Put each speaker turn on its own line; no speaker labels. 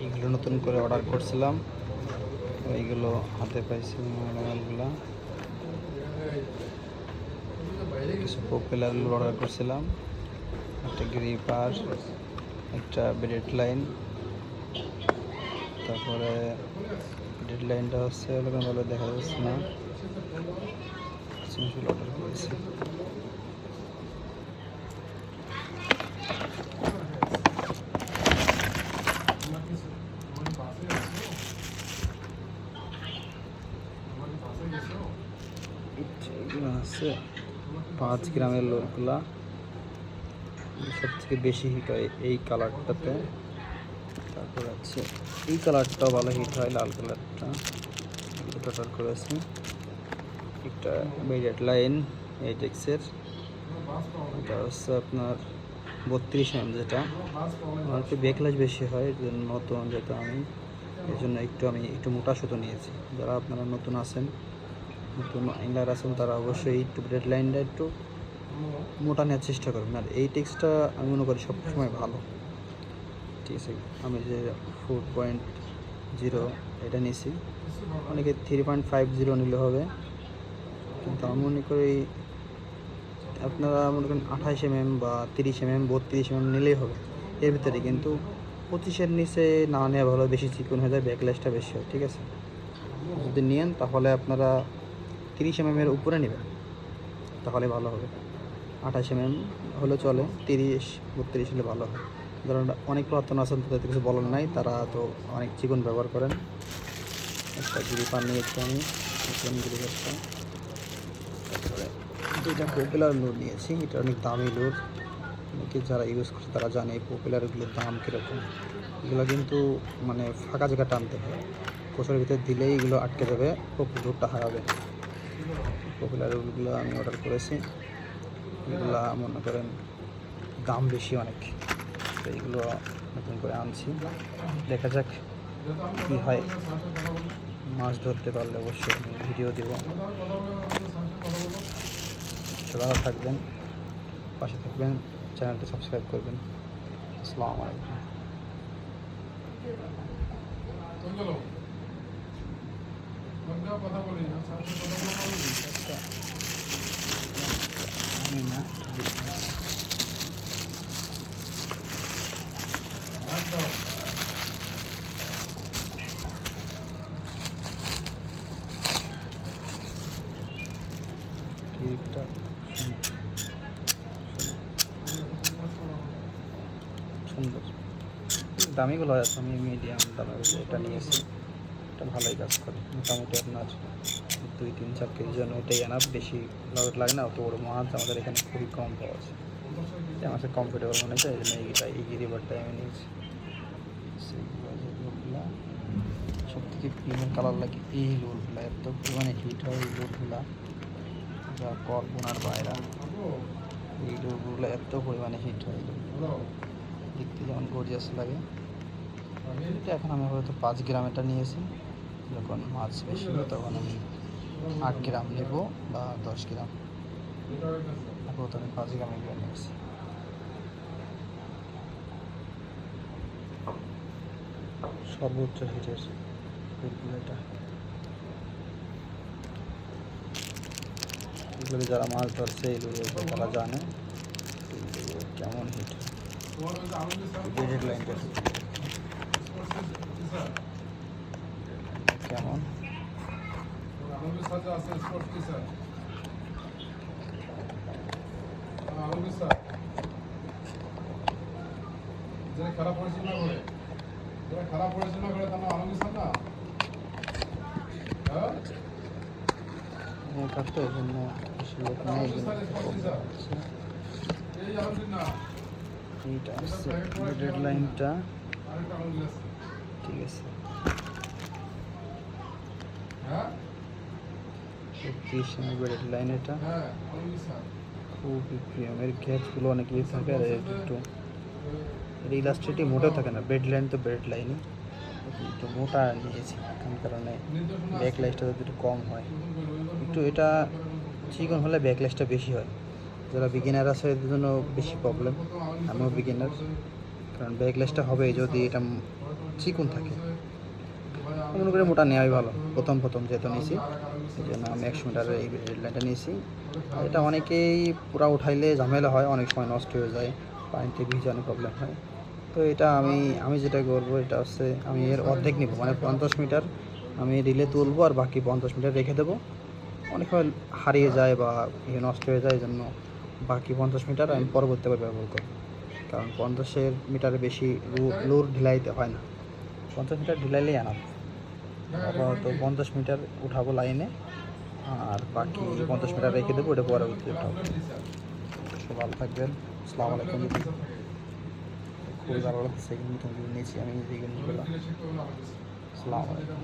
এইগুলো নতুন করে অর্ডার করছিলাম। এইগুলো হাতে পাইছি মোবাইলগুলো কিছু পপুলার অর্ডার করছিলাম। একটা গ্রিপার একটা ব্রেড লাইন তারপরে ব্রেড লাইনটা হচ্ছে দেখা যাচ্ছে না। অর্ডার করেছি। আছে। পাঁচ গ্রামের লোকগুলা সব থেকে বেশি হিট হয় এই কালারটাতে তারপর আছে, এই কালারটাও ভালো হিট হয় লাল কালারটা দুটো করেছি। একটা মেরিয়াট লাইন এইটেক্সের এটা হচ্ছে আপনার বত্রিশ এম যেটা। আমার একটু বেকলাস বেশি হয় নতুন যেটা আমি। এই জন্য একটু আমি একটু মোটা সুতো নিয়েছি। যারা আপনারা নতুন আছেন নতুন আইলার আছেন তারা অবশ্যই একটু ব্রেড লাইনটা একটু মোটা নেওয়ার চেষ্টা করবেন। আর এই টেক্সটটা আমি মনে করি সবসময় ভালো। ঠিক আছে, আমি যে ফোর পয়েন্ট জিরো এটা নিয়েছি। অনেকে থ্রি পয়েন্ট ফাইভ জিরো নিলে হবে। কিন্তু আমি মনে করি আপনারা মনে করেন আঠাশ এমএম বা তিরিশ এমএম বত্রিশ এম এম নিলেই হবে। এর ভিতরে কিন্তু পঁচিশের নিচে না নেওয়া ভালো, বেশি চিকন হয়ে যায় ব্যাকলাইসটা বেশি হয়। ঠিক আছে? যদি নেন তাহলে আপনারা তিরিশ এমএম এর উপরে নেবেন। তাহলে ভালো হবে। আঠাশ এমএম হলে চলে, তিরিশ, বত্রিশ হলে ভালো হয়। ধরুন অনেক পুরাতন আছেন তাদের কিছু বলার নাই, তারা তো অনেক চিকন ব্যবহার করেন। একটা গ্রিপার নিয়েছি আমি গ্রিপারটা তারপরে দুইটা পপুলার লোড নিয়েছি, এটা অনেক দামি লোড অনেকে যারা ইউজ করছে তারা জানে এই পপুলারগুলোর দাম কীরকম। এগুলো কিন্তু মানে ফাঁকা জায়গা টানতে হয়। কোষের ভিতরে দিলেই এগুলো আটকে যাবে লোডটা হারাবে। পপুলারগুলো আমি অর্ডার করেছি। এগুলো মনে করেন দাম বেশি অনেক। তো এইগুলো নতুন করে আনছি। দেখা যাক কী হয়। মাছ ধরতে পারলে অবশ্যই আমি ভিডিও দেবো। ভালো থাকবেন, পাশে থাকবেন চ্যানেলটা সাবস্ক্রাইব করবেন। আসসালামু আলাইকুম। না ঠিকটা সুন্দর দামিগুলো আছে আমি মিডিয়াম দামের এটা নিয়েছি। এটা ভালোই কাজ করে। মোটামুটি আপনার দুই, তিন, চার কেজির জন্য এটাই এনাফ বেশি লাগে না, অত বড় মাছ আমাদের এখানে খুবই কম পাওয়া যায়। আমার কাছে কমফোর্টেবল মনে হচ্ছে, এই জন্য এইটা এই গিরিবারটাই আমি নিয়েছি। সব থেকে প্রিমিয়াম কালার লাগে এই রোলগুলো এত পরিমাণে হিট হয় এই রোলগুলা যা কল্পনার বাইরা। এই রোলগুলো এত পরিমাণে হিট হয় দেখতে যেমন গর্জিয়াস লাগে। এখন আমি হয়তো পাঁচ গ্রাম এটা নিয়েছি। যখন মাছ বেশি হবে তখন আমি আট গ্রাম নেব বা দশ গ্রাম। আমি পাঁচ গ্রাম এগুলো নিয়েছি সর্বোচ্চ হিটের এটা এগুলো যারা মাছ ধরছে এগুলো তারা জানে কেমন হিট। লাইনটা কেমন
যারা খারাপ পড়াশোনা করে যারা খারাপ পড়াশোনা করে তারা আলমগীর স্যার। না হ্যাঁ
তো জন্য বেশি লোক নেই এইটা ডেড লাইনটা
আছে।
ঠিক আছে
হ্যাঁ
একত্রিশ লাইন এটা।
হ্যাঁ
খুবই প্রিমিয়াম। এর গ্যাপগুলো অনেক ইয়ে থাকে আর একটু এর ইলাস্ট্রেটি মোটেও থাকে না। বেড লাইন তো বেড লাইনই একটু মোটা নিয়েছি কারণ কারণে ব্যাক লাইটটা যদি একটু কম হয়। একটু এটা চিকন হলে ব্যাক লাইটটা বেশি হয়। যারা বিগিনার আছে এদের জন্য বেশি প্রবলেম আমিও বিগিনার কারণ ব্যাকলেসটা হবে যদি এটা চিকুন থাকে। মনে করে মোটা নেওয়াই ভালো। প্রথম প্রথম যেহেতু নিয়েছি। এই জন্য আমি একশো মিটারের এই লাইনটা নিয়েছি। এটা অনেকেই পুরা উঠাইলে ঝামেলা হয়, অনেক সময় নষ্ট হয়ে যায় পানিতে ভিজে অনেক প্রবলেম হয়। তো এটা আমি আমি যেটা করব, এটা হচ্ছে আমি এর অর্ধেক নিব মানে পঞ্চাশ মিটার আমি রিলে তুলবো আর বাকি পঞ্চাশ মিটার রেখে দেবো। অনেক সময় হারিয়ে যায় বা ইয়ে নষ্ট হয়ে যায় জন্য বাকি পঞ্চাশ মিটার আমি পরবর্তীবার ব্যবহার করব। কারণ পঞ্চাশের মিটারে বেশি লুর ঢিলাইতে হয় না। পঞ্চাশ মিটার ঢিলাইলেই আনাব আপাতত পঞ্চাশ মিটার উঠাবো লাইনে আর বাকি পঞ্চাশ মিটার রেখে দেবো, ওটা পরে পরবর্তী উঠাবো। সব ভালো থাকবেন, আসসালামু আলাইকুম। খুবই ভালো লাগছে নিয়েছি আমি আসসালামু আলাইকুম।